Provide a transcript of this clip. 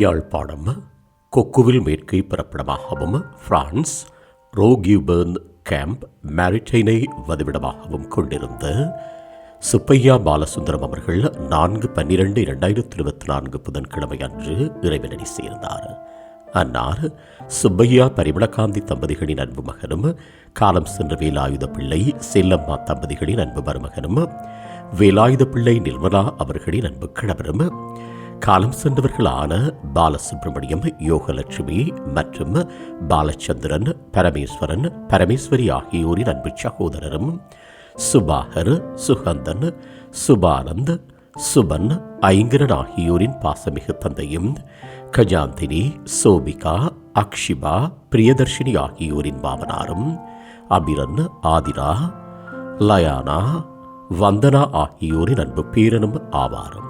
யாழ்ப்பாணம் கொக்குவில் மேற்கை பிறப்பிடமாகவும் France ரோகியூபர்ன் Cap மேரிடைனை வதிவிடமாகவும் கொண்டிருந்த சுப்பையா பாலசுந்தரம் அவர்கள் நான்கு பன்னிரண்டு இரண்டாயிரத்தி இருபத்தி நான்கு புதன்கிழமை அன்று இறைவனடி சேர்ந்தார். அன்னார் சுப்பையா பரிமளகாந்தி தம்பதிகளின் அன்பு மகனும் காலம் சென்ற வேலாயுத பிள்ளை செல்லம்மா தம்பதிகளின் அன்பு மருமகனும் வேலாயுத பிள்ளை நிர்மலா அவர்களின் அன்பு கணவரும் காலம் சென்றவர்களான பாலசுப்ரமணியம் யோகலட்சுமி மற்றும் பாலச்சந்திரன் பரமேஸ்வரன் பரமேஸ்வரி ஆகியோரின் அன்பு சகோதரரும் சுபாகர் சுகந்தன் சுபானந்த் சுபன் ஐங்கரன் ஆகியோரின் பாசமிகு தந்தையும் கஜாந்தினி சோபிகா அக்ஷிபா பிரியதர்ஷினி ஆகியோரின் மாமனாரும் அபிரன் ஆதிரா லயானா வந்தனா ஆகியோரின் அன்பு பேரனும் ஆவாரும்.